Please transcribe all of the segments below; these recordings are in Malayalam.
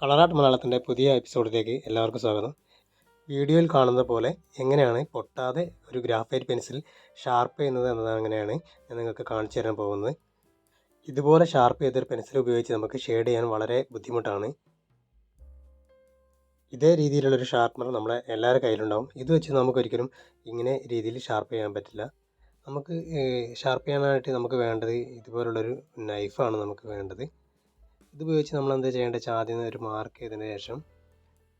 കളറാട്ട് മലയാളത്തിന്റെ പുതിയ എപ്പിസോഡിലേക്ക് എല്ലാവർക്കും സ്വാഗതം. വീഡിയോയിൽ കാണുന്ന പോലെ എങ്ങനെയാണ് പൊട്ടാതെ ഒരു ഗ്രാഫൈറ്റ് പെൻസിൽ ഷാർപ്പ് ചെയ്യുന്നത് എന്നതാണ് എങ്ങനെയാണ് ഞാൻ നിങ്ങൾക്ക് കാണിച്ചു തരാൻ പോകുന്നത്. ഇതുപോലെ ഷാർപ്പ് ചെയ്തൊരു പെൻസിൽ ഉപയോഗിച്ച് നമുക്ക് ഷെയ്ഡ് ചെയ്യാൻ വളരെ ബുദ്ധിമുട്ടാണ്. ഇതേ രീതിയിലുള്ളൊരു ഷാർപ്പനർ നമ്മുടെ എല്ലാവരുടെ കയ്യിലുണ്ടാവും. ഇത് വെച്ച് നമുക്കൊരിക്കലും ഇങ്ങനെ രീതിയിൽ ഷാർപ്പ് ചെയ്യാൻ പറ്റില്ല. നമുക്ക് ഷാർപ്പ് ചെയ്യാനായിട്ട് നമുക്ക് വേണ്ടത് ഇതുപോലുള്ളൊരു നൈഫാണ് നമുക്ക് വേണ്ടത്. ഇത് ഉപയോഗിച്ച് നമ്മൾ എന്താ ചെയ്യേണ്ടത്? വെച്ചാൽ ആദ്യം ഒരു മാർക്ക് ചെയ്തതിന് ശേഷം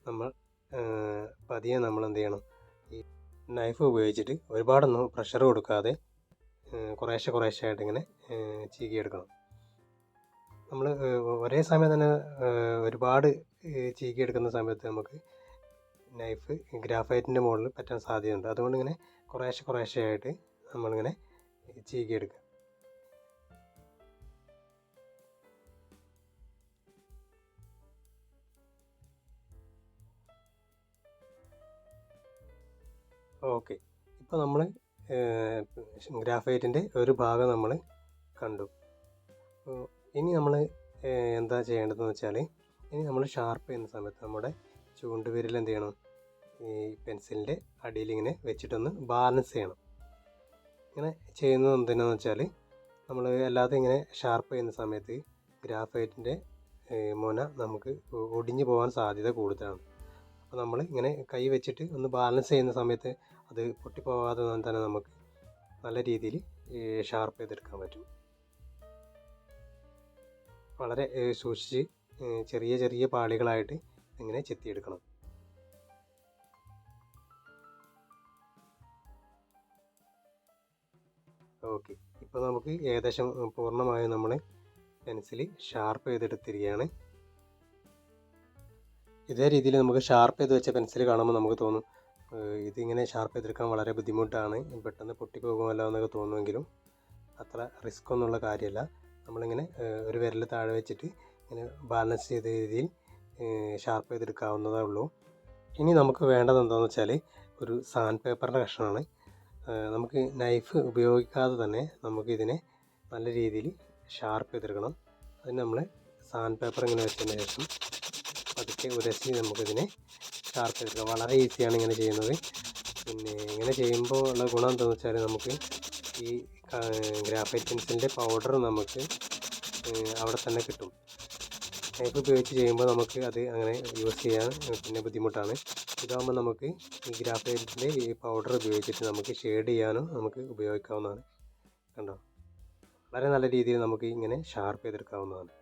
നമ്മൾ പതിയെ നമ്മൾ എന്ത് ചെയ്യണം? ഈ നൈഫ് ഉപയോഗിച്ചിട്ട് ഒരുപാടൊന്നും പ്രഷർ കൊടുക്കാതെ കുറേശ്ശെ കുറേശ്ശെ ആയിട്ട് ഇങ്ങനെ ചീകിയെടുക്കണം. നമ്മൾ ഒരേ സമയം തന്നെ ഒരുപാട് ചീകിയെടുക്കുന്ന സമയത്ത് നമുക്ക് നൈഫ് ഗ്രാഫൈറ്റിന്റെ മുകളിൽ പറ്റാൻ സാധ്യതയുണ്ട്. അതുകൊണ്ട് ഇങ്ങനെ കുറേശ്ശെ കുറേശ്ശെ ആയിട്ട് നമ്മളിങ്ങനെ ചീകിയെടുക്കുക. ഓക്കെ. ഇപ്പോൾ നമ്മൾ ഗ്രാഫൈറ്റിന്റെ ഒരു ഭാഗം നമ്മൾ കണ്ടു. ഇനി നമ്മൾ എന്താ ചെയ്യേണ്ടതെന്ന് വെച്ചാൽ ഇനി നമ്മൾ ഷാർപ്പ് ചെയ്യുന്ന സമയത്ത് നമ്മുടെ ചൂണ്ടുവിരൽ എന്ത് ചെയ്യണം? ഈ പെൻസിലിന്റെ അടിയിൽ ഇങ്ങനെ വെച്ചിട്ടൊന്ന് ബാലൻസ് ചെയ്യണം. ഇങ്ങനെ ചെയ്യുന്നത് എന്തിനാന്ന് വെച്ചാൽ നമ്മൾ അല്ലാതെ ഇങ്ങനെ ഷാർപ്പ് ചെയ്യുന്ന സമയത്ത് ഗ്രാഫൈറ്റിന്റെ മുന നമുക്ക് ഒടിഞ്ഞു പോകാൻ സാധ്യത കൂടുതലാണ്. അപ്പോൾ നമ്മൾ ഇങ്ങനെ കൈ വെച്ചിട്ട് ഒന്ന് ബാലൻസ് ചെയ്യുന്ന സമയത്ത് അത് പൊട്ടിപ്പോവാതെ തന്നെ നമുക്ക് നല്ല രീതിയിൽ ഷാർപ്പ് ചെയ്തെടുക്കാൻ പറ്റും. വളരെ സൂക്ഷിച്ച് ചെറിയ ചെറിയ പാളികളായിട്ട് ഇങ്ങനെ ചെത്തിയെടുക്കണം. ഓക്കെ. ഇപ്പോൾ നമുക്ക് ഏകദേശം പൂർണമായും നമ്മൾ പെൻസിൽ ഷാർപ്പ് ചെയ്തെടുത്തിരിക്കുകയാണ്. ഇതേ രീതിയിൽ നമുക്ക് ഷാർപ്പ് ചെയ്ത് വെച്ച പെൻസിൽ കാണുമ്പോൾ നമുക്ക് തോന്നും ഇതിങ്ങനെ ഷാർപ്പ് ചെയ്തെടുക്കാൻ വളരെ ബുദ്ധിമുട്ടാണ് പെട്ടെന്ന് പൊട്ടിപ്പോകുമല്ലോ എന്നൊക്കെ തോന്നുമെങ്കിലും അത്ര റിസ്ക് ഒന്നുള്ള കാര്യമല്ല. നമ്മളിങ്ങനെ ഒരു വിരൽ താഴെ വെച്ചിട്ട് ഇങ്ങനെ ബാലൻസ് ചെയ്ത രീതിയിൽ ഷാർപ്പ് ചെയ്തെടുക്കാവുന്നതേ ഉള്ളൂ. ഇനി നമുക്ക് വേണ്ടത് എന്താണെന്ന് വെച്ചാൽ ഒരു സാൻഡ് പേപ്പറിന്റെ കഷ്ണമാണ് നമുക്ക് നൈഫ് ഉപയോഗിക്കാതെ തന്നെ നമുക്ക് ഇതിനെ നല്ല രീതിയിൽ ഷാർപ്പ് ചെയ്തെടുക്കണം. അതിന് നമ്മൾ സാൻഡ് പേപ്പർ ഇങ്ങനെ വെച്ചതിന് ശേഷം പതുക്കെ ഉരസി നമുക്കിതിനെ ചെയ്യുക വളരെ ഈസിയാണ് ഇങ്ങനെ ചെയ്യുന്നത്. പിന്നെ ഇങ്ങനെ ചെയ്യുമ്പോൾ ഉള്ള ഗുണം എന്താണെന്ന് വെച്ചാൽ നമുക്ക് ഈ ഗ്രാഫൈറ്റ് പെൻസിലിന്റെ പൗഡർ നമുക്ക് അവിടെ തന്നെ കിട്ടും. ടൈപ്പ് ഉപയോഗിച്ച് ചെയ്യുമ്പോൾ നമുക്ക് അത് അങ്ങനെ യൂസ് ചെയ്യാൻ പിന്നെ ബുദ്ധിമുട്ടാണ്. ഇതാകുമ്പോൾ നമുക്ക് ഈ ഗ്രാഫൈറ്റിന്റെ ഈ പൗഡർ ഉപയോഗിച്ചിട്ട് നമുക്ക് ഷെയ്ഡ് ചെയ്യാനും നമുക്ക് ഉപയോഗിക്കാവുന്നതാണ്. കണ്ടോ? വളരെ നല്ല രീതിയിൽ നമുക്ക് ഇങ്ങനെ ഷാർപ്പ് ചെയ്തെടുക്കാവുന്നതാണ്.